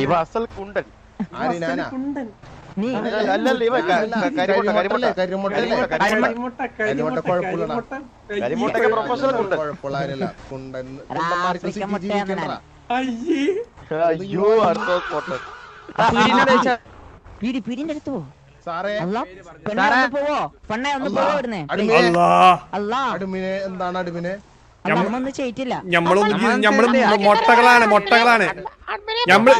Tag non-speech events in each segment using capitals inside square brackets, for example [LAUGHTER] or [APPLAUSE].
ഇവ അസൽ കുണ്ടൻ. ആര് ഞാനാ കുണ്ടൻ. അടുത്ത പോ. എന്താണ് അടിമിനെ ഞമ്മൾ മൊട്ടകളാണ് മൊട്ടകളാണ്. ഞമ്മൾ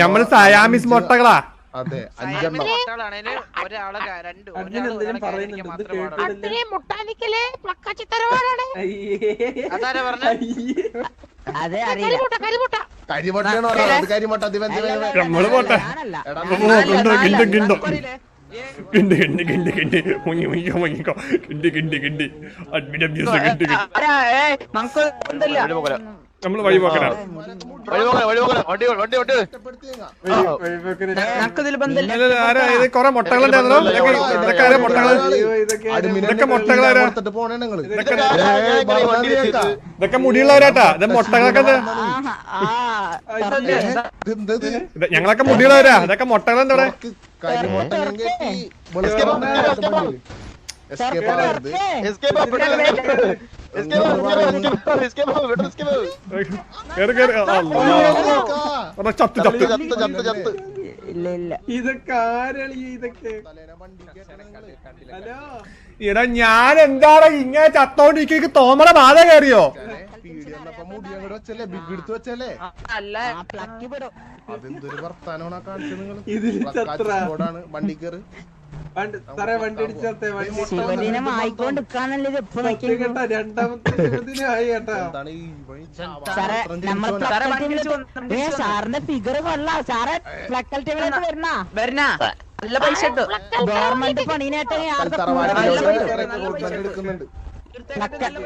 ഞമ്മൾ സയാമിസ് മൊട്ടകളാ. അതെ അഞ്ചെണ്ണം. കരിമൊട്ട കരിമുട്ട. കിണ്ടോ കിണ്ടോ കിണ്ടോ കിണ്ടി. മുങ്ങി മുങ്ങിക്കോ മുങ്ങിക്കോ. കിണ്ടി കിണ്ടി കിണ്ടി. അഡ്മിറ്റ് അബ്യൂസ് കിണ്ടി നമ്മൾ വഴി ഇത് കൊറേ മൊട്ടകളുണ്ടായിരുന്നോ ഇതൊക്കെ ആരാ മൊട്ടകൾ? ഇതൊക്കെ മുട്ടകളാരാ? ഇതൊക്കെ മുടിയുള്ളവരാട്ടാ? ഇത് മുട്ടകളൊക്കെ ഞങ്ങളൊക്കെ മുടിയുള്ളവരാ. ഇതൊക്കെ മൊട്ടകളുണ്ട് ചത്ത് ചത്ത്. ചത്ത് ചത്ത് ചത്ത്. ഇല്ല ഇല്ല. ഇതൊക്കെ ആരളി. ഹലോ? എടാ ഞാൻ എന്താണ് ഇങ്ങനെ ചത്തോണ്ടിരിക്കും തോമറ ബാധ കയറിയോ? വിടും അതെന്തൊരു വർത്താനമാണ് കാണിച്ചത് വണ്ടി കയറി ഇത് സാറിന്റെ ഫിഗർ കൊള്ളാം. സാറേ ഫ്ലക്കൽ വരുന്ന വരണ? നല്ല പൈസ ഗവൺമെന്റ് പണീനായിട്ട്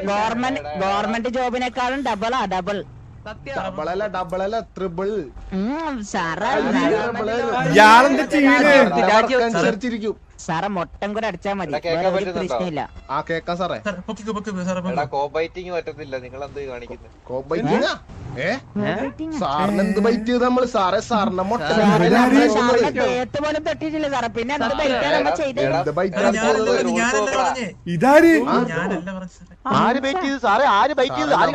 ഗവൺമെന്റ് ഗവൺമെന്റ് ജോബിനേക്കാളും ഡബിളാ ഡബിൾ ഡബിളല്ല ഡബിളല്ല ത്രിബിൾ സാറേ ഇയാളെന്താ ചെയ്യണ്? അനുസരിച്ചിരിക്കും സാറേ മൊട്ടം കൂടെ അടിച്ചാ മതി. പ്രശ്നമില്ല. ആ കേക്കാ സാറേ. കോബൈറ്റിംഗ് കോബൈറ്റിങ് പറ്റത്തില്ല. നിങ്ങൾ എന്ത് കാണിക്കുന്നത് കോബൈറ്റിംഗ് ഏ? സാറിന് എന്ത് ബൈറ്റ് ചെയ്ത് നമ്മൾ സാറേ സാറിന്റെ മൊട്ട പോലും തട്ടിയിട്ടില്ല സാറേ. പിന്നെ എന്ത് ഇതാര്? ആര് ബൈറ്റ് ചെയ്ത്? സാറേ ആര് ബൈറ്റ് ചെയ്ത്? ആര്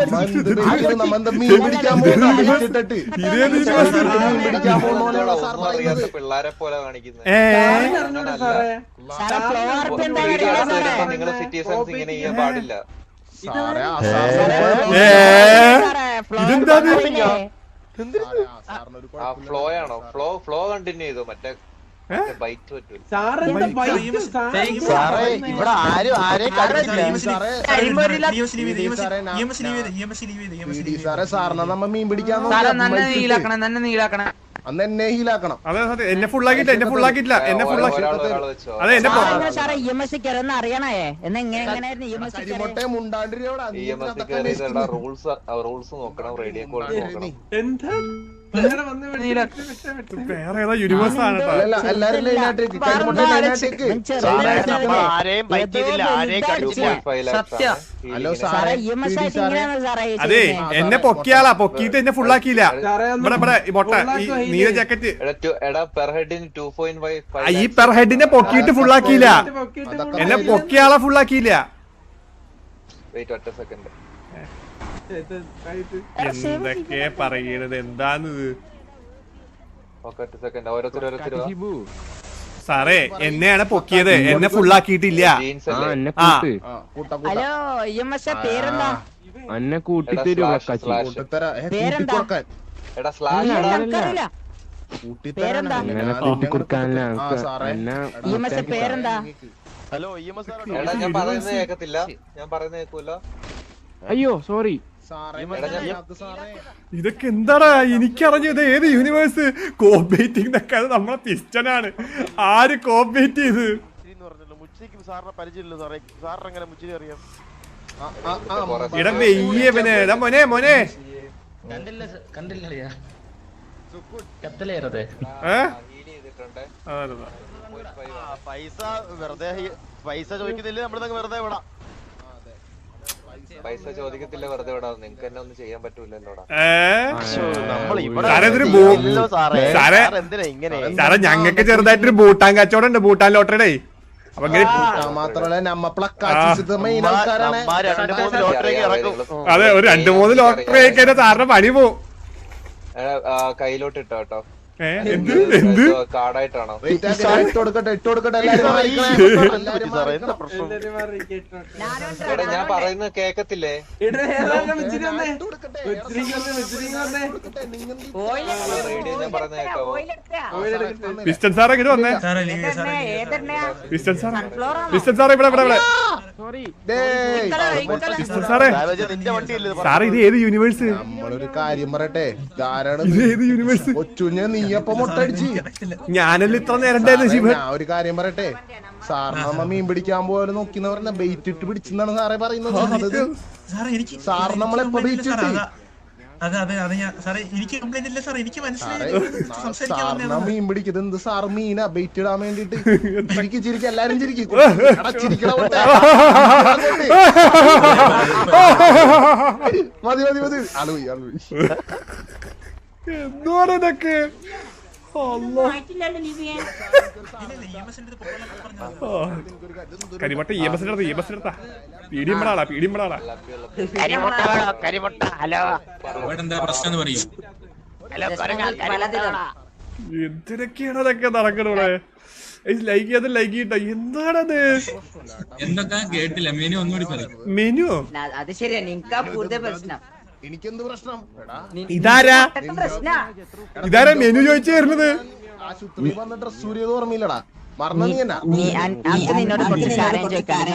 പിള്ളേരെ പോലെ കാണിക്കുന്നത് സിറ്റിസൺസ് ഇങ്ങനെ ചെയ്യാൻ പാടില്ല. ഫ്ലോ. ഫ്ലോ ആണോ? ഫ്ലോ ഫ്ലോ കണ്ടിന്യൂ ചെയ്തോ? മറ്റേ ഇവിടെ ആരും ആരെയും കടിച്ചില്ല സാറേ സാറിനെ നമ്മ മീൻ പിടിക്കാൻ നോക്കി തന്നെ നീലാക്കണം അന്ന് എന്നെ ഹീലാക്കണം അതെ സത്യം എന്നെ ഫുള്ളാക്കിയിട്ടില്ല എന്നെ ഫുള്ളാക്കിയിട്ടില്ല എന്നെ ഫുള്ളാക്കി അതെ എന്നെ സാറേ ഇ എം എസ് കയറുന്ന അറിയണേ? എന്ന് എങ്ങനെ എങ്ങനെയായിരുന്നു ഇ എം എസ് കരിമുട്ടയെ മുണ്ടാണ്ടിരിയോടാ റൂൾസ് റൂൾസ് നോക്കണം റേഡിയോ കോൾ നോക്കണം എന്താ? അതെ എന്നെ പൊക്കിയാളാ. പൊക്കിയിട്ട് എന്നെ ഫുള്ളാക്കിയില്ല ഇവിടെ ഇവിടെ ഈ മൊട്ട ഈ നീല ജാക്കറ്റ് എടാ എടാ പെർ ഹെഡിന് ആ, ഈ പെർ ഹെഡിനെ പൊക്കിയിട്ട് ഫുള്ളാക്കിയില്ല എന്നെ പൊക്കിയാലാ പൊക്കിയാളെ ഫുള്ളാക്കിയില്ല വെയിറ്റ് ഒറ്റ സെക്കൻഡ് എന്തൊക്കെ പറയണത്? എന്താണിത് സാറേ എന്നെയാണ് പൊക്കിയത്. എന്നെ ഫുള്ളാക്കിയിട്ടില്ല കൂട്ട. ഹലോ പേരെന്താ? അന്നെ കൂട്ടിത്തരൂ. ഹലോ ഞാൻ പറയുന്നത് കേക്കത്തില്ല. ഞാൻ പറയുന്നത് കേക്കൂല അയ്യോ സോറി ഇതൊക്കെ എന്താടാ? എനിക്കറിഞ്ഞത് ഏത് യൂണിവേഴ്സ് കോപ്പേറ്റിംഗ് എന്നൊക്കെ അത് നമ്മളെ പിസ്റ്റനാണ്. ആര് കോപ്പേറ്റ് ചെയ്ത്? ഇട വെയ്യേ പിന്നെ എടാ മോനെ മോനെ. പൈസ വെറുതെ പൈസ ചോദിക്കുന്നില്ല നമ്മളിതൊക്കെ വെറുതെ വിടാം. പൈസ ചോദിക്കത്തില്ല വെറുതെ വിടാ നിങ്ങക്ക് തന്നെ ഒന്നും ചെയ്യാൻ പറ്റൂലല്ലോടാ. സാറേ, ഞങ്ങൾക്ക് ചെറുതായിട്ടൊരു ഭൂട്ടാൻ കച്ചവടം ഉണ്ട് ബൂട്ടാൻ ലോട്ടറിയുടെ. അപ്പൊ അതെ ഒരു രണ്ടു മൂന്ന് ലോട്ടറി ആയിക്കഴിഞ്ഞാൽ സാറിന്റെ പണി പോവും. കയ്യിലോട്ട് ഇട്ടോ കേട്ടോ. ഞാൻ പറയുന്നത് കേക്കത്തില്ലേ? പിസ്റ്റൻ സാറേ ഇങ്ങോട്ട് വന്നേ. പിസ്റ്റൻ പിസ്റ്റൻ ഇവിടെ ഇവിടെ പിസ്റ്റൻ സാറേ. നിന്റെ വണ്ടി ഇല്ലേ സാറേ ഇത് ഏത് യൂണിവേഴ്സ് നമ്മളൊരു കാര്യം പറയട്ടെ. ഇത് ഏത് യൂണിവേഴ്സ് നീയപ്പം മുട്ടടിച്ച് ഞാനല്ല ഇത്ര നേരം ഉണ്ടായിരുന്നു ശിവൻ? ഒരു കാര്യം പറയട്ടെ? സാറിന് നമ്മ മീൻ പിടിക്കാൻ പോലെ നോക്കിന്ന് പറഞ്ഞ ബെയ്റ്റ് ഇട്ട് പിടിച്ചെന്നാണ് സാറേ പറയുന്നത്. നമ്മളെപ്പോ? സാറേ. അതെ അതെ അതെ ഞാൻ സാറേ എനിക്ക് കംപ്ലൈന്റ് ഇല്ല സാറേ. എനിക്ക് മനസ്സിലായി. മീൻ പിടിക്കുന്നത് എന്ത് സാർ മീനാ? ബെയ്റ്റ് ഇടാൻ വേണ്ടിട്ട് [LAUGHS] ചിരിക്കി ചിരിക്കി എല്ലാരും ചിരിക്കും. [LAUGHS] മതി മതി മതി. അളവ് പോയി. [LAUGHS] ആ. കരിമട്ട ഇ എം എസിന്റെ അടുത്ത്. ഇ എം എസിന്റെ അടുത്താ കൊരങ്ങ കരിമുട്ട എന്തിനൊക്കെയാണ് അതൊക്കെ നടക്കണോടെ ലൈക്ക് ചെയ്യാതെ ലൈക്ക് ചെയ്യട്ടോ എന്താണത്? എന്തൊക്കെ? കേട്ടില്ല. മെനു ഒന്നുകൂടി പറയും. മെനു അത് ശരിയാ. നിങ്ങൾക്ക് കൂടുതൽ പ്രശ്നം. എനിക്കെന്ത് പ്രശ്നം? എടാ ഇതാരാ? ഇതാരാ മെനു ചോദിച്ചു വരുന്നത്? ആശുപത്രി വന്ന ഡ്രസ് സൂര്യത് ഓർമ്മയില്ലടാ. മറന്ന നീ എന്നാ? നീ അനക്ക് കുറച്ച് കാര്യം ചോദിക്കാൻ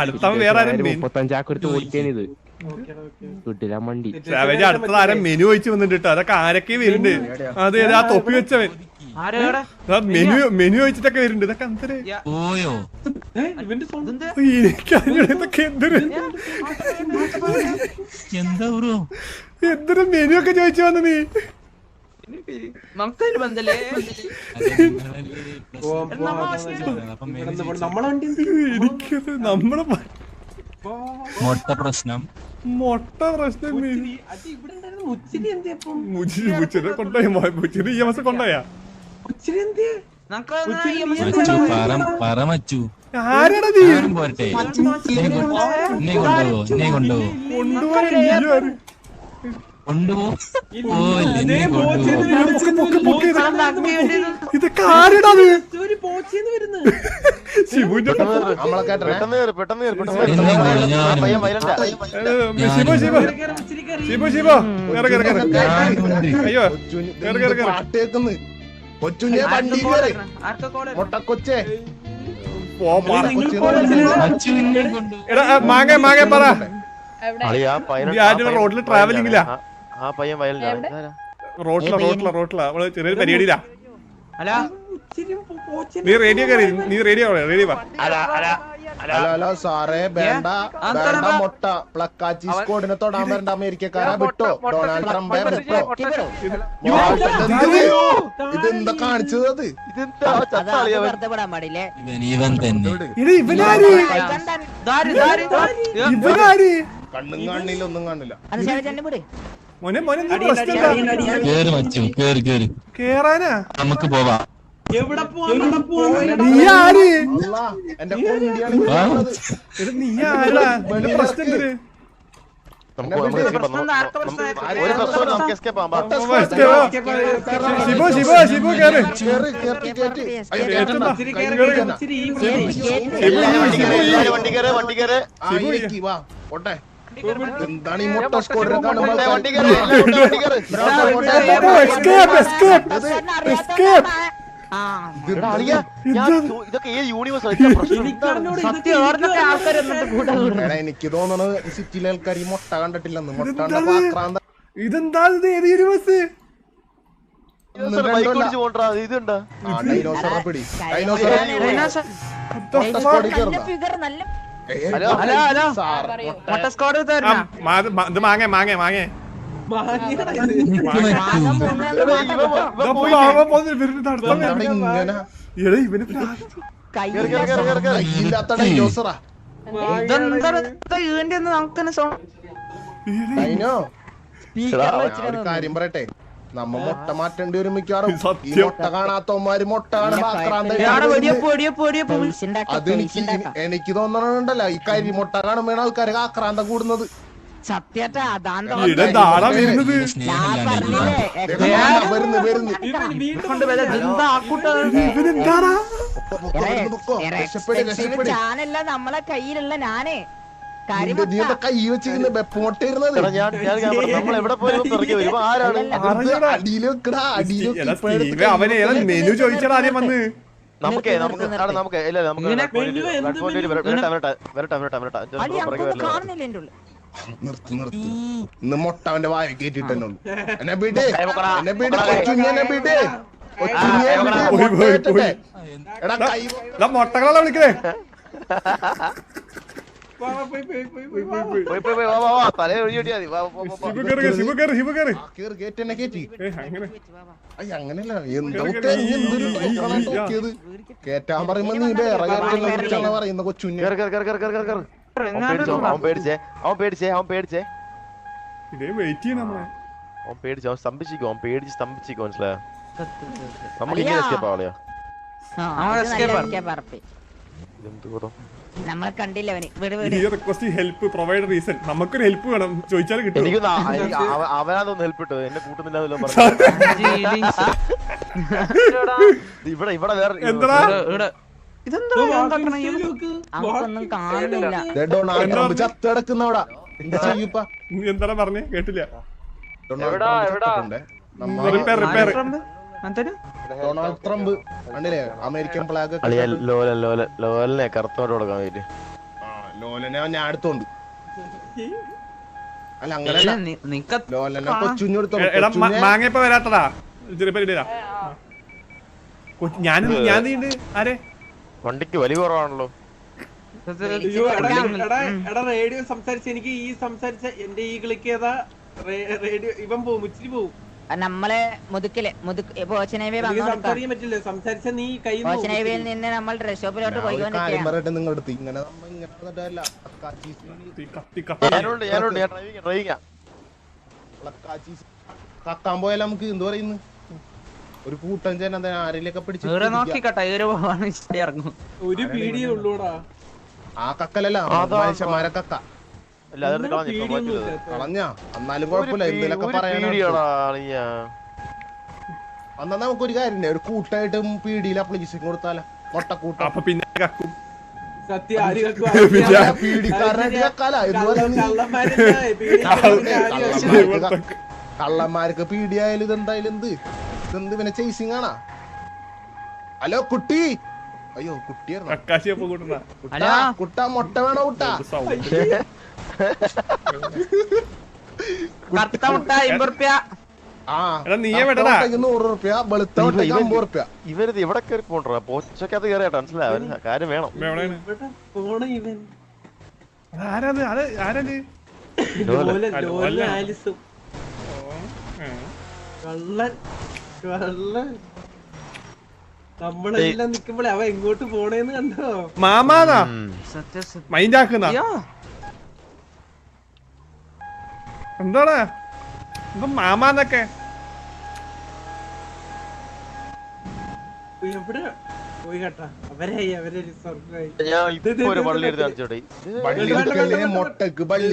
അടുത്തവൻ വേറെ ആരും മെനു കിട്ടില്ല മണ്ടി. ചോദിച്ചു വന്നിട്ട് കേട്ടോ അതൊക്കെ ആരൊക്കെ വരുന്നുണ്ട്. അത് ആ തൊപ്പി വെച്ചവൻ. ആ മെനു മെനു ചോദിച്ചിട്ടൊക്കെ വരുന്നുണ്ട്. ഇതൊക്കെ പോയോ? എന്തൊരു എന്താ ബ്രോ? എന്തൊരു മെനു ഒക്കെ ചോദിച്ചു വന്നു നീ? നമുക്കൊരു ബന്ധല്ലേ? അപ്പം menu നമ്മളെ എനിക്കത് മൊട്ട പ്രശ്നം. മൊട്ട പ്രശ്നം മുച്ചിരി. അപ്പം? മുച്ചിരി ഈ മാസം കൊണ്ടുപോയാ? മുച്ചിരി ആരാണ് നീ? പോരട്ടെ. എന്നെ കൊ- എന്നെ കൊണ്ടുപോവോ എന്നെ കൊണ്ടുപോവോ. കൊണ്ടുപോയ നീ ആര്? കൊണ്ടുപോ. എന്നെ കൊണ്ടുപോവോ പൊക്ക് പൊക്ക് പൊക്ക് ഇത്. ഇതൊക്കെ ആരാടാ ഒരു പോച്ചേന്ന് വരുന്നു ശിവുന്റെ നമ്മളെ കേട്ടേ പെട്ടെന്ന് കയറി പെട്ടെന്ന് കയറി പെട്ടെന്ന് എന്നെ കയറി കൊണ്ടുപോ ഞാനും പയ്യൻ വയലന്റാ. ഏ, ശിവ. ശിവ മുച്ചിരി കേറ കേറ ശിവ കേറ് കേറ് കേറ് അയ്യോ. കേറ് കൊച്ചുഞ്ഞെ വണ്ടി കയറി. മുട്ടക്കൊച്ചേ. മാങ്ങ മാങ്ങ പറ. അളിയാ പയ്യൻ ഈ ആരുടെ റോഡിൽ travelling ലാ? ആ പയ്യൻ വയലിലാണ് റോട്ടില റോട്ടില റോട്ടില. നമ്മൾ ചെറിയൊരു പരിപാടിയിലാ. നീ റേഡിയോ കയറി നീ റേഡിയോ റേഡിയോ വാ. ഹലോ ഹലോ സാറേ വേണ്ട വേണ്ട മുട്ട. പ്ലക്കാച്ചി സ്കോഡിനെ തൊടാൻ വരണ്ട അമേരിക്കക്കാരാ വിട്ടോ. ഡൊണാൾഡ് ട്രംപെ വിട്ടോ. ഇതെന്താ കാണിച്ചത് അത്? കണ്ണും കാണില്ല ഒന്നും കാണില്ല. മോനെ മോനെ എന്താ പ്രശ്നം എന്താ? കേറി മച്ചു കേറി കേറി. കേറാനാ? നമുക്ക് പോവാം. നീ ആര്. നീ ആരാ? പ്രശ്നം എസ്കേപ്പ് ശിവ ശിവ ശിവ കേറ്. എന്താണ് ഈ മുട്ട സ്കോഡിനെ കാണുമ്പോൾ ഇതൊക്കെ ഏത് യൂണിവേഴ്സ് എനിക്ക് തോന്നണത് ഈ സിറ്റിയിലെ ആൾക്കാർ ഈ മുട്ട കണ്ടിട്ടില്ലെന്ന്. മുട്ട ആക്രാന്ത ഇതെന്താ ഇത് ഏത് യൂണിവേഴ്സ് മാങ്ങേ മാങ്ങേ മാങ്ങേ. കാര്യം പറയട്ടെ നമ്മ മുട്ട മാറ്റേണ്ടി ഒരു മിക്കവാറും ഈ. മുട്ട കാണാത്തവന്മാര് മുട്ട കാണുമ്പോ അത് എനിക്ക് എനിക്ക് തോന്നണുണ്ടല്ലോ ഈ കരിമുട്ട കാണുമ്പോഴാണ് ആൾക്കാർക്ക് ആക്രാന്തം കൂടുന്നത് സത്യട്ടാ അതാണ്ട് ചാനല്ല നമ്മളെ കയ്യിലുള്ള ഞാനേ അവനെ മെനു ചോദിച്ചടാ ആദ്യം വന്ന് നമുക്ക് നമുക്ക് നമുക്ക് ഇല്ല നമുക്ക് വരട്ടെ വരട്ടെ വരട്ടെ വരട്ടെ നിർത്ത് നിർത്ത്. ഇന്ന് മുട്ട അവന്റെ വായ കേട്ടിട്ടുള്ളൂ എന്നെ ബീഡ് എന്നെ ബീഡ് പൊക്കടാ. എന്നെ ബീഡ് കൊച്ചുഞ്ഞ ഏയ് പൊക്കടാ. ബീഡ്, പോയി, മുട്ട പോയി, കേറ്റട്ടെ. പോയി. എടാ കൈ എടാ മൊട്ടകളാ വിളിക്കണേ? വാ, വാ, പോയി പോയി പോയി പോയി വാ, വാ. പോയി പോയി പോയി വാ വാ വാ. തലേ ഒഴി ഒടിയാ മതി. വാ വാ, വാ, വാ. ശിവ കയറി ശിവ കയറി ശിവ കയറി ആ, കേറ് കേറ്റ് കേറ്റി. ഏ അങ്ങനെ. അയ്യ അങ്ങനെയല്ല. എന്താ കേറ് ഉത്തരം? നീ? കേറ്. എന്തൊരു ഈ- ടോക്കാണ് ഈ- നോക്കിയത് കേറ്റാൻ പറയുമ്പോ നീ വേറെ കാര്യത്തിനെ കുറിച്ചാണ് പറയുന്ന കൊച്ചുഞ്ഞ അവൻ പേടിച്ചോ? അവൻ പേടിച്ചേ? അവൻ പേടിച്ചേ? വെയിറ്റ് ചെയ്യണം അവൻ പേടിച്ചു? അവൻ സ്തംഭിച്ചിക്കോ അവൻ പേടിച്ച് സ്തംഭിച്ചിക്കോ മനസ്സിലായോ? നമുക്ക്. ഇങ്ങനെ എസ്കേപ്പ് ആവളിയാ. നമ്മളെ കണ്ടില്ല അവന്. വിട് വിട്. ഈ റിക്വസ്റ്റ് ഹെൽപ്പ് പ്രൊവൈഡ് റീസൺ നമുക്കൊരു ഹെൽപ്പ് വേണം. ചോദിച്ചാൽ കിട്ടും. എനിക്ക് അവനാതൊന്ന് ഹെൽപ്പ് ഇട്ടു? എന്നെ കൂട്ടുന്നില്ല പറഞ്ഞു. [LAUGHS] ഇവിടെ ഇവിടെ വേറെ എന്താ നീ എന്താടാ പറഞ്ഞേ? കേട്ടില്ല. ഡൊണാൾഡ് ട്രംപ് കണ്ടില്ലേ? അമേരിക്കൻ ഫ്ലാഗ് ലോല ലോല ലോലനെ കറുത്തോട്ട് കൊടുക്കാൻ വേണ്ടി. ലോലനെ ഞാൻ എടുത്തോണ്ട് അല്ല ഇല്ല, അങ്ങനല്ല നി- നിക്ക ലോലനെ കൊച്ചുഞ്ഞു എടാ മ- എടുത്തോണ്ട് മാങ്ങയപ്പ വരാത്തടാ റിപ്പയർ ചെയ്താ ഞാൻ ഞാൻ നീണ്ട്. ആരെ? വണ്ടിക്ക് വലിയ കുറവാണല്ലോ. എടാ, റേഡിയോ സംസാരിച്ച എനിക്ക് ഈ സംസാരിച്ച എന്റെ ഈ ക്ലിക്ക് ചെയ്താ റേഡിയോ ഇവൻ പോവും ഇച്ചിരി പോവും. നമ്മളെ മുതുക്കിൽ സംസാരിക്കാൻ പറ്റില്ല സംസാരിച്ച നീ കൈ നിന്ന് നമ്മൾ ഡ്രസ് ഷോപ്പിലോട്ട് പോയിക്കൊണ്ടിരിക്കുകയാണ് പറയട്ടെ നിങ്ങളുടെ ഇങ്ങനെ നമ്മ ഇങ്ങനെ വന്നിട്ടല്ല കത്തി കത്തി കത്തി. ഞാനുണ്ട് ഞാനുണ്ട് ഞാൻ ഡ്രൈവിംഗ് ഡ്രൈവിംഗാ പ്ലക്കാച്ചീസ് കക്കാൻ നമുക്ക് എന്ത് പറയുന്നു? ഒരു കൂട്ടം ജനം ആരെയൊക്കെ ആരെങ്കിലൊക്കെ പിടിച്ച് ഒരു പീടിയേ ഉള്ളൂടാ. ആ കക്കലല്ല. മനുഷ്യന്മാരെ കക്ക. കളഞ്ഞു? എന്നാലും കുഴപ്പമില്ല എന്നാ നമുക്കൊരു കാര്യം ഒരു കൂട്ടായിട്ട് പീടിയിൽ അപ്ലിക്കേഷൻ കൊടുത്താല. മുട്ടക്കൂട്ടം. അപ്പൊ പിന്നെ കക്കും? കള്ളന്മാർക്ക് കള്ളന്മാർക്ക് പീടിയായാലും ഇതെന്തായാലും എന്ത്? ഇതെന്ത് പിന്നെ ചേസിങ് ആണാ? ഹലോ കുട്ടി. അയ്യോ കുട്ടിയായിരുന്നു. കുട്ടാ. മുട്ട വേണോ കുട്ടാ? കറുത്ത മുട്ട അമ്പത് റുപ്യ. ഇവരിത് ഇവിടെ കയറി പോണ്ടാ പോച്ചക്കകത്ത് കയറിയാട്ടോ മനസ്സിലായോ കാര്യം വേണം. അത് കള്ളൻ. നമ്മളെല്ലാം നിക്കുമ്പോഴേ അവ എങ്ങോട്ട് പോണേന്ന് കണ്ടോ? മാമാനാ ഉം. സത്യ സത്യം മൈൻഡ് ആക്കുന്ന അയ്യോ എന്താടാ? എന്താ മാമാന്നൊക്കെ. എവിടെ? മുട്ടക്ക് വള്ളി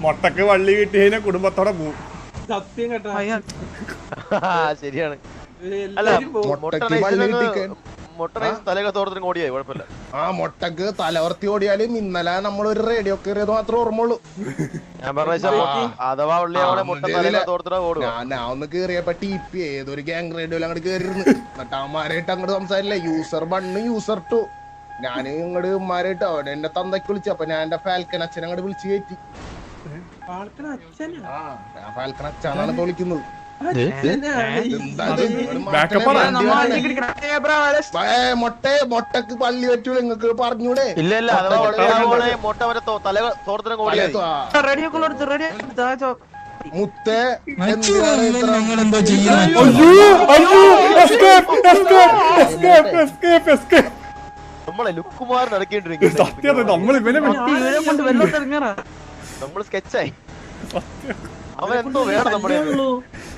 മൊട്ടക്ക് കിട്ടിയതിനെ കുടുംബത്തോടെ പോവും. സത്യം കേട്ടാ. ശരിയാണ്. അല്ല എല്ലാരും വള്ളി കിട്ടിക്കാൻ മുട്ട തലയൊക്കെ തോർത്തിനും ഓടിയായി കുഴപ്പമില്ല. ആ മുട്ടക്ക് തലവർത്തി ഓടിയാലും ഇന്നലെ നമ്മളൊരു റേഡിയോ കയറിയത് മാത്രമേ ഓർമ്മയുള്ളൂ. ഞാൻ പറഞ്ഞ. അഥവാ ഉള്ളി അവളെ മുട്ട ഇതിലെ- തലയൊക്കെ തോട്ടത്തിനാ ഞാൻ ഒന്ന് കേറിയപ്പോ ടി പി ഏതൊരു ഗ്യാങ് റേഡിയോയിൽ അങ്ങോട്ട് കേറിയിരുന്നു. എന്നിട്ട് അവന്മാരായിട്ട് അങ്ങോട്ട് സംസാരില്ല യൂസർ വണ്ണ് യൂസർ ടു ഞാൻ ഇങ്ങോട്ട് ഉമ്മാരായിട്ട് അവിടെ എന്റെ തന്തയ്ക്ക് വിളിച്ചു. അപ്പൊ ഞാൻ എന്റെ ഫാൽക്കൻ അച്ഛനെ അങ്ങോട്ട് വിളിച്ചു കയറ്റി. ഫാൽക്കൻ അച്ഛനാണ് ഇപ്പൊ വിളിക്കുന്നത്. മൊട്ടേ മൊട്ടക്ക് പള്ളി പറ്റൂല നിങ്ങക്ക് പറഞ്ഞൂടെ? ഇല്ല ഇല്ല മൊട്ട വരെ തല തോട്ടത്തിന് ഓടിയായി റെഡി റെഡി മുത്തേ ഞങ്ങൾ എന്താ ചെയ്യുന്നത് അയ്യോ അയ്യോ escape escape escape escape escape നമ്മളെ ലുക്കുമാർ നടക്കേണ്ടിരിക്കും സത്യം നമ്മൾ ഇവനെ വിട്ട് നമ്മൾ അവൻ എന്തോ വേണം നമ്മുടെ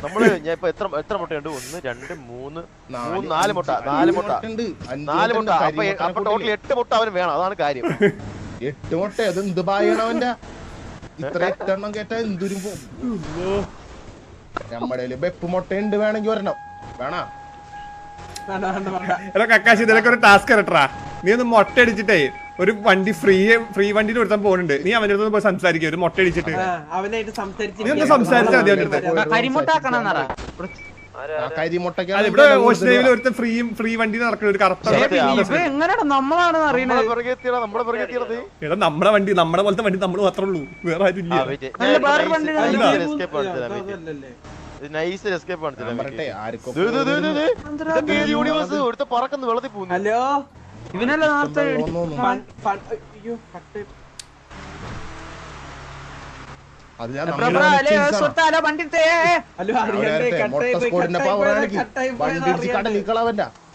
നമ്മൾ ഞാൻ ഇപ്പൊ എത്ര എത്ര മുട്ടയുണ്ട് ഒന്ന് രണ്ട് മൂന്ന് മൂന്ന് നാല് മുട്ട നാല് മുട്ട. അഞ്ച് നാല് മുട്ട അപ്പൊ അപ്പൊ ടോട്ടൽ എട്ട് മുട്ട അവന് വേണം. അതാണ് കാര്യം. എട്ട് മുട്ട. അത് എന്ത് പായണവന്റെ ഇത്ര എട്ടെണ്ണം കേട്ടാ എന്തൊരു നമ്മുടെ വെപ്പ് മുട്ട ഉണ്ട് വേണമെങ്കിൽ വരണം വേണോ? എടാ കക്കാശി ടാസ്ക് ഇരട്ടാ നീ ഒന്ന് മൊട്ട അടിച്ചിട്ടേ. ഒരു വണ്ടി ഫ്രീ ഫ്രീ വണ്ടിയിൽ ഒരുത്തൻ പോകുന്നുണ്ട് നീ അവന്റെ അടുത്ത് പോയി സംസാരിക്കുക ഒരു മുട്ട അടിച്ചിട്ട് അവനായിട്ട് സംസാരിച്ച് നീ ഒന്ന് സംസാരിച്ചാ മതി അവന്റെ അടുത്ത്. അത് ഫ്രീ ഫ്രീ വണ്ടി നടക്കുന്ന ഒരു കറുത്ത നമ്മളെ നമ്മളെ എടാ നമ്മുടെ വണ്ടി നമ്മുടെ പോലത്തെ വണ്ടി നമ്മൾ മാത്രമേ ഉള്ളൂ. വേറെ ആരും ഇല്ല ആർക്കും യൂണിവേഴ്സ് ഒരുത്ത പറക്കുന്ന വെള്ളത്തിൽ പോകുന്നു. ഹലോ? ഇവനല്ലേ നേരത്തെ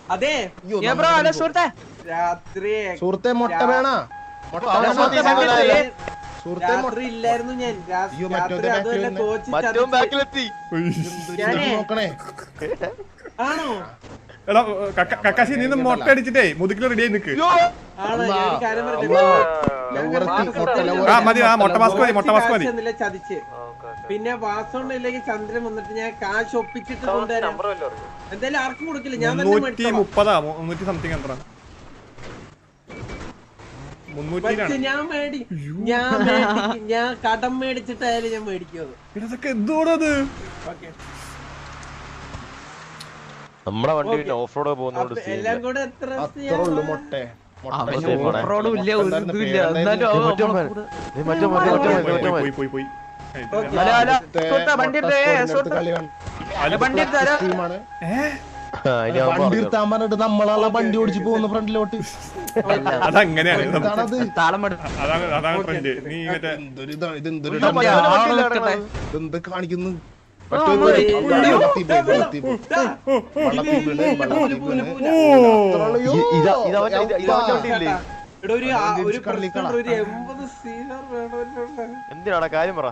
അത് രാത്രി സുഹൃത്തെ മുട്ട വേണ? ഇല്ലായിരുന്നു ഞാൻ. ചതിച്ച്. ബാക്കിലെത്തി. നോക്കണേ. ആണോ? എടാ കക്ക- കക്കാശി നിന്ന് മുട്ട അടിച്ചിട്ടേ മുതുക്കിൽ റെഡി ആയി നിക്ക്. ആ മതി ആ മൊട്ട മാസ്ക് മതി മൊട്ട മാസ്ക് മതി. ചതിച്ച്. പിന്നെ വാസോണ്ട് ഇല്ലെങ്കിൽ ചന്ദ്രൻ വന്നിട്ട് ഞാൻ കാശ് ഒപ്പിച്ചിട്ട് കൊണ്ടുവരാം. എന്തായാലും ആർക്കും കൊടുക്കില്ല. ഞാൻ മുന്നൂറ്റി. മുപ്പതാ മുന്നൂറ്റി സംതിങ് എത്ര ഞാൻ മേടി ഞാൻ ഞാൻ കടം മേടിച്ചിട്ടായാലും ഞാൻ മേടിക്കുന്നത് ഇതൊക്കെ എന്തോടത് ഓക്കെ. നമ്മുടെ വണ്ടി പിന്നെ ഓഫ് റോഡ് പോകുന്നോണ്ട് എല്ലാം കൂടെ എത്ര അത്രേ ഉള്ളു മൊട്ടേ. നമ്മളെ വണ്ടി ഓടിച്ചു പോകുന്നു നമ്മളാളെ വണ്ടി ഓടിച്ച് ഫ്രണ്ടിലോട്ട്. അതങ്ങനെയാണ് ഇത് എന്തൊരു കാണിക്കുന്നു? എന്തിനാടാ? കാര്യം പറ.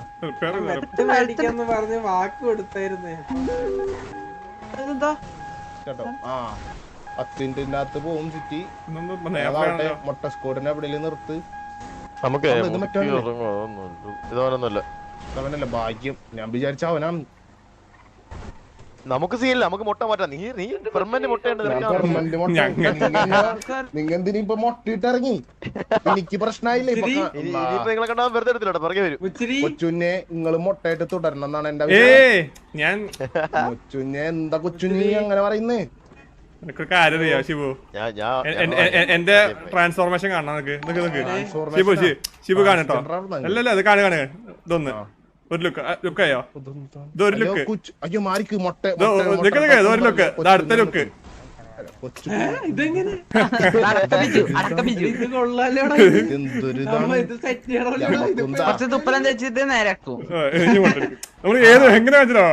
പറഞ്ഞ് വാക്ക് കൊടുത്തായിരുന്നേ. പത്തിന്റെ അകത്ത് പോകും ചുറ്റി. മൊട്ട അതാവട്ടെ നേരത്തെ മുട്ട സ്കോഡിനെ എവിടെയെങ്കിലും നിർത്ത്. നമുക്ക് അവനല്ല ഭാഗ്യം. ഞാൻ വിചാരിച്ച അവനാണ്. നമുക്ക് സീനില്ല നമുക്ക് മുട്ട മാറ്റാം. നീ നീ പെർമനന്റ് മുട്ടയുണ്ട് ഞാൻ നിനക്ക് permanent മുട്ട. നിങ്ങ എന്തിനാ ഇപ്പൊ മുട്ടയിട്ട് ഇറങ്ങി എനിക്ക് പ്രശ്നമായില്ലേ. ഇനിയിപ്പോ നിങ്ങളെ കണ്ടാൽ വെറുതെ എടുത്തില്ല പിറകെ വരും. കൊച്ചുഞ്ഞെ നിങ്ങൾ മുട്ടയിട്ട് തുടരണം എന്നാണ് എന്റെ. ഞാൻ കൊച്ചുഞ്ഞെ എന്താ കൊച്ചുഞ്ഞി അങ്ങനെ പറയുന്നേ? അറിയാം ശിവു. എന്റെ ട്രാൻസ്ഫോർമേഷൻ കാണാൻ നിനക്ക്. നിനക്ക് നിനക്ക്. ശിവു ശിവു കാണട്ടോ അല്ലല്ലോ അത് കാണു കാണു ഇതൊന്ന്. ഒരു ലുക്ക്. ലുക്ക് അയ്യോ ഇതൊരു അയ്യോ, ലുക്ക്. അയ്യോ മാറിക്ക് മുട്ട നിക്ക് നിക്ക്, ഒരു. ഇത് അടുത്ത ലുക്ക്. നമ്മൾ ഏത് എങ്ങനെ വെച്ചിട്ടാ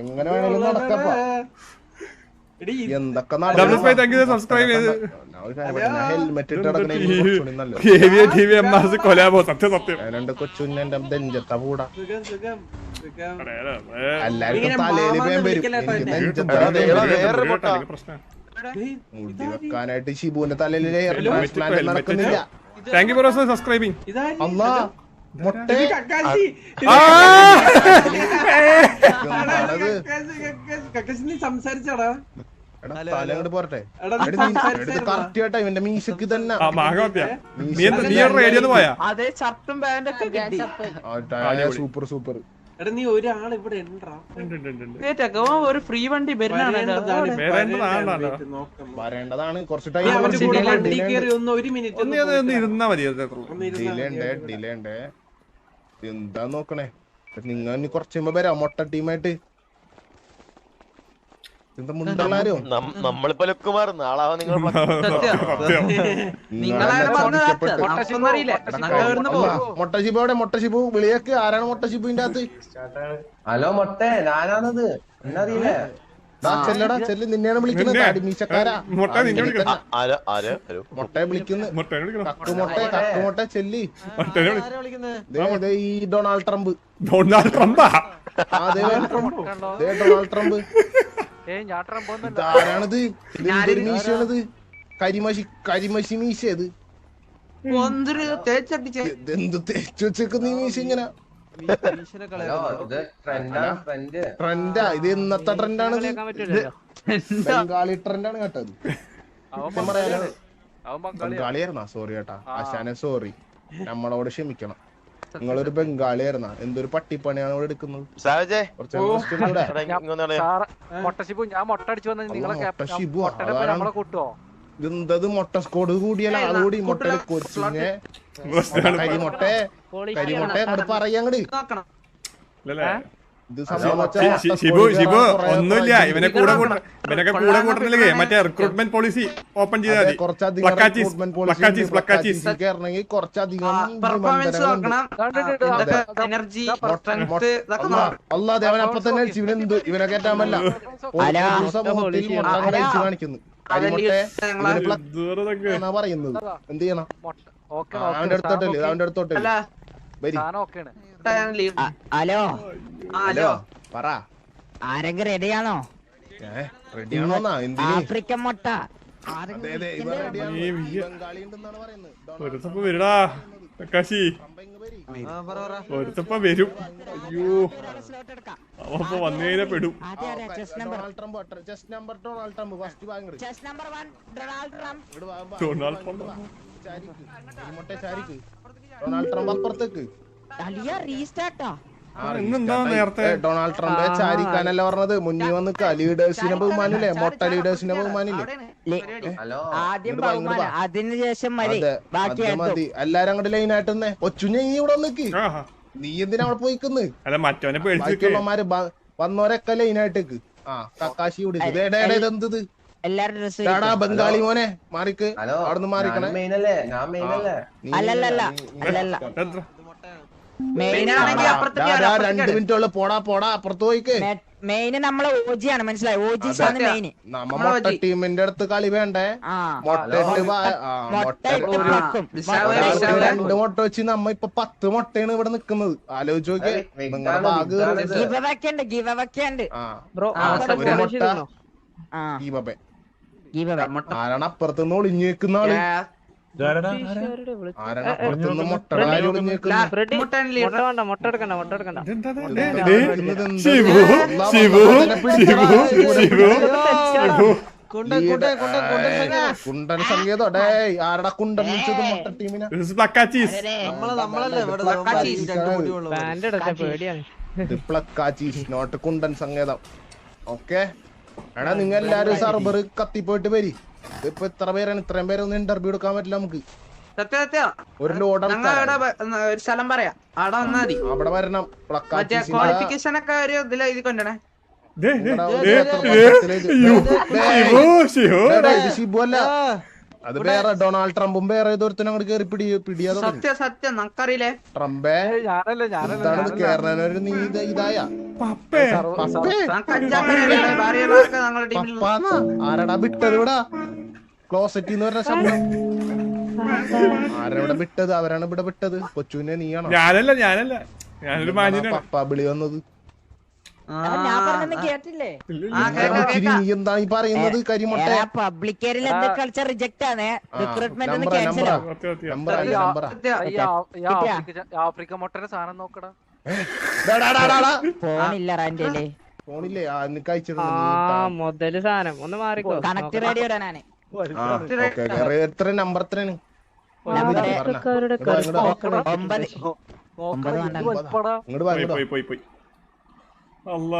എങ്ങനെ വേണേലും നടക്കപ്പ എന്തൊക്കെ കൊലാബോ സത്യം സത്യം. രണ്ട് കൊച്ചുന്നെ നെഞ്ചത്ത പൂടാ. എല്ലാവർക്കും തലയിൽ വരും. പ്രശ്നം. മുടി വെക്കാനായിട്ട് ഷിബുവിന്റെ തലയിൽ. നടക്കുന്നില്ല. താങ്ക് യു ഫോർ സബ്സ്ക്രൈബിങ് നീ സംസാരിച്ചടാ. മീശക്ക് തന്നെ. അതെ ഷർട്ടും പാന്റൊക്കെ കിട്ടി. സൂപ്പർ സൂപ്പർ എടാ നീ ഒരാൾ ഇവിടെ ഉണ്ടാ ഒരു ഫ്രീ വണ്ടി വരേണ്ടതാണ്. കുറച്ച് ടൈം വണ്ടി കയറി ഒന്ന് ഒരു മിനിറ്റ് ഇരുന്നാ മതി. ഡിലേ എന്താ നോക്കണേ? നിങ്ങൾ കുറച്ച് കഴിയുമ്പോ വരാം. മൊട്ട ടീമായിട്ട് നമ്മളിപ്പോ ലുക്കുമാർ നാളാവാ നിങ്ങൾ അവിടെ വിളിയൊക്കെ. ആരാണ് മൊട്ട അകത്ത് ഹലോ മൊട്ടേ. ഞാനാണത്. എന്നറിയില്ലേ ചെല്ലടാ ചെല്ല്. നിന്നെയാണ് വിളിക്കുന്നത്? അടിമീശക്കാരാ മൊട്ടയെ നിന്നെ വിളിക്കണം. ആ- ആര് ആര്? ഹലോ. മുട്ടയെ വിളിക്കുന്നു. മുട്ടേനെ വിളിക്കണം? കക്കുമുട്ടെ കക്കുമുട്ടെ ചെല്ലി. മുട്ടേനെ വിളിക്കണം ദേ, ദേ ഈ ഡൊണാൾഡ് ട്രംപ്. ഡൊണാൾഡ് ട്രംപാ? ആ, ദേ ദേ ഡൊണാൾഡ് ട്രംപ്. ഇതാരാണിത്? ഇത് എന്തൊരു മീശയാണിത്. കരിമഷി കരിമഷി മീശ ഇത് എന്ത് തേച്ചു വെച്ചേക്കുന്ന ഈ മീശ ഇങ്ങനെ? ട്രെൻഡാ? ഇത് ഇന്നത്തെ ട്രെൻഡാണ് ബംഗാളി ട്രെൻഡാണ് കേട്ടത് പറയാലോ. ബംഗാളിയായിരുന്നാ? സോറി കേട്ടാ. ആശാനെ സോറി നമ്മളോട് ക്ഷമിക്കണം. നിങ്ങളൊരു ബംഗാളിയായിരുന്നാ. എന്തൊരു പട്ടിപ്പണിയാണ് ഇവിടെ എടുക്കുന്നത്? മൊട്ട മൊട്ട ഇതെന്തത് മൊട്ട സ്കോഡ് കൂടിയല്ല അതുകൂടി മുട്ടയുടെ കൊച്ചിനെ. കരിമുട്ടെ കരിമുട്ടെ അങ്ങോട്ട് പറയാങ്ങട് ഷിബു ഷിബു ഒന്നുമില്ല. ഇവനെ കൂടെ കൂട്ട ഇവനൊക്കെ കൂടെ കൂട്ടണില്ലേ മറ്റേ റിക്രൂട്ട്മെന്റ് പോളിസി ഓപ്പൺ ചെയ്താൽ മതി. കുറച്ചധികം പ്ലക്കാച്ചീസ് recruitment policy ഉണ്ട്. പ്ലക്കാച്ചീസ്. പ്ലക്കാച്ചീസ് പ്ലക്കാച്ചീസ് കുറച്ചധികം പെർഫോമൻസ് നിബന്ധനകളുണ്ട്. നോക്കണം. എനർജി സ്ട്രെങ്ത് ഇതൊക്കെ അല്ലാ, നോക്കണം അല്ലാ ദേവൻ അപ്പൊ തന്നെ ഇവനെന്ത് ഇവനെ കയറ്റാൻ പറ്റില്ല. കാണിക്കുന്നു പറയുന്നത്? എന്ത് ചെയ്യണം? അവന്റെ അടുത്തോട്ടല്ലേ? അവന്റെ അടുത്തോട്ടല്ലേ? ഹലോ? ഹലോ? പറ. ആരെങ്കിലും റെഡിയാണോ ആഫ്രിക്കൻ മുട്ട. ഒരുത്തപ്പ വരടാ പ്രകാശി ഒരുത്തപ്പം വരും. അയ്യോ. സ്ലോട്ട് എടുക്കാം അവൻ ഇപ്പൊ വന്നു കഴിഞ്ഞാ പെടും. ഡൊണാൾഡ് ട്രംപ് ഡൊണാൾഡ് ട്രംപ് അപ്പുറത്തേക്ക്. ഡൊണാൾഡ് ട്രംപ് ചാരിക്കാനല്ല പറഞ്ഞത്? മുന്നിൽ വന്ന് ലീഡേഴ്സിനെ ബഹുമാനില്ലേ? മൊട്ട ലീഡേഴ്സിനെ ബഹുമാനില്ലേ. അതിനുശേഷം മതി. എല്ലാരും അങ്ങോട്ട് ലൈൻ ആയിട്ട് ഒച്ചു നീ ഇവിടെ നിക്ക്. നീ എന്തിനാ അവിടെ പോയിക്കുന്ന്? മറ്റവനെ വന്നോരൊക്കെ ലൈൻ ആയിട്ടേക്ക്. ആ കക്കാശി കൂടി ഇതാടാ ബംഗാളി മോനെ മാറിക്ക്. അവിടുന്ന് മാറിക്കണേ. അല്ലല്ല. അപ്പുറത്തേക്ക് രണ്ട് മിനിറ്റ് ഉള്ള. പോടാ പോടാ അപ്പുറത്ത് പോയിക്ക്. മെയിന് നമ്മളെ ഓജിയാണ് മനസ്സിലായി? ഓജി ആണ് മെയിന് നമ്മ മൊട്ട ടീമിന്റെ അടുത്ത് കളി വേണ്ടേ. രണ്ട് മുട്ട വെച്ച് നമ്മ ഇപ്പൊ പത്ത് മുട്ടയാണ് ഇവിടെ നിക്കുന്നത്. ആലോചിച്ച് നോക്കിയേ. നിങ്ങളുടെ ബാഗ് ഗിവ് വെക്കണ്ട് ഗിവ് വെക്കണ്ട് ആ. ബ്രോ മുട്ട ആ. ഈ ബബെ ഗിവ് ആരാണ് അപ്പുറത്തുനിന്ന് ഒളിഞ്ഞു വെക്കുന്ന ആൾ. ആരാണ് അപ്പുറത്തുനിന്ന് മുട്ട ആര് ഒളിഞ്ഞു വെക്കുന്നത് മുട്ടൻ ലീവ് വേണ്ട മുട്ട എടുക്കണ്ട മുട്ട എടുക്കണ്ട. ഇതെന്താ ഇതെന്താ ഡേ, വെക്കുന്നത് എന്ത്? ശിവു അല്ലാ, ശിവു വന്നപ്പോ തന്നെ പിടിച്ചടാ, ശിവു ശിവു. ശിവു ലീഡർ. ഏയ്, കുണ്ടൻ സംഗീതം. ഡേ ആരടാ കുണ്ടൻ വിളിച്ചത് മുട്ട ടീമിനെ? പ്ലക്കാച്ചീസ് നോട്ട് കുണ്ടൻ സംഗീതം. ഓക്കെ എടാ നിങ്ങൾ എല്ലാരും സർബർ കത്തിപ്പോയിട്ട് വരി. ഇപ്പൊ ഇത്ര പേരാണ് ഇത്രയും പേരൊന്നും ഇന്റർവ്യൂ എടുക്കാൻ പറ്റില്ല നമുക്ക്. സത്യം സത്യം. ഒരു ലോഡ് ഒരു സ്ഥലം പറയാം. അവിടെ വന്നാ മതി. അവിടെ വരണം. മറ്റേ ക്വാളിഫിക്കേഷൻ ഒക്കെ ഒരു ഇതിൽ എഴുതി. ശിവു ശിവു. അല്ല. അത് വേറെ ഡൊണാൾഡ് ട്രംപും വേറെ ഏതൊരുത്തനും അങ്ങോട്ട് കേറി പിടി പിടിയാ തുടങ്ങി. സത്യം സത്യം. നമുക്കറിയില്ലേ? ട്രംപേ ഞാനല്ല ഞാനല്ല എന്താണ് കേരളനൊരു നീ ഇത് ഇതായ? ആരടാ വിട്ടത് ഇവിടെ? ക്ലോസറ്റ് എന്ന് പറഞ്ഞ ശബ്ദം. ആരാ ഇവിടെ വിട്ടത്? അവരാണ് ഇവിടെ വിട്ടത്. കൊച്ചുവിനെ നീയാണോ ഞാനല്ല ഞാനല്ല. ഞാനൊരു പപ്പ വിളി വന്നത്? നീ എന്താ ഈ പറയുന്നത്? കരിമുട്ട. പബ്ലിക് ഏരിയയിൽ എന്ത് കൾച്ചർ റിജക്റ്റ് ആണ്. Recruitment cancel? ആഫ്രിക്ക മുട്ടയുടെ സാധനം നോക്കടാ. ഫോണില്ല റാൻഡിൽ. ഫോണില്ലേ? ആ എനിക്ക് അയച്ചിരുന്നു മുതൽ സാധനം. ഒന്ന് മാറിക്കോ. കണക്ട് റേഡിയോ ഞാൻ. എത്ര നമ്പർ എത്രയാണ്? ഒമ്പത്. ഒമ്പത് വേണ്ട